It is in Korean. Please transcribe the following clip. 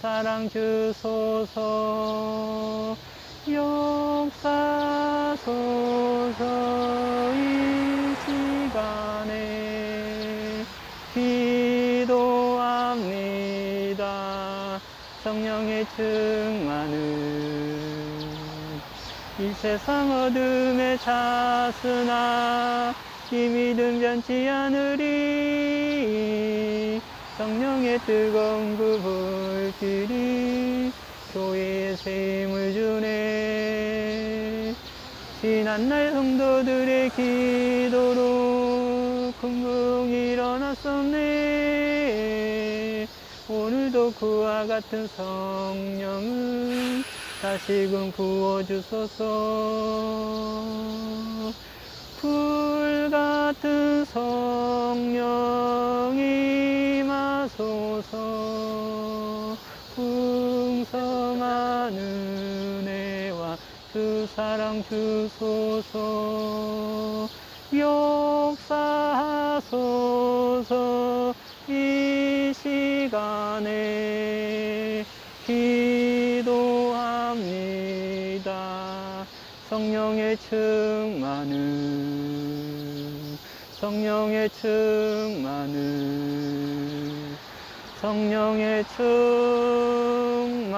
사랑 주소서 역사소서 이 시간에 기도합니다. 성령의 충만은 이 세상 어둠에 차스나 이 믿음 변치 않으리 성령의 뜨거운 그 불길이 교회에 세임을 주네. 지난 날 성도들의 기도로 금붕 일어났었네. 오늘도 그와 같은 성령을 다시금 부어주소서. 불 같은 성령이 임하소서. 풍성한 은혜와 그 사랑 주소서. 역사하소서 이 시간에 기도합니다. 성령의 충만은 성령의 충만은 성령의 충만은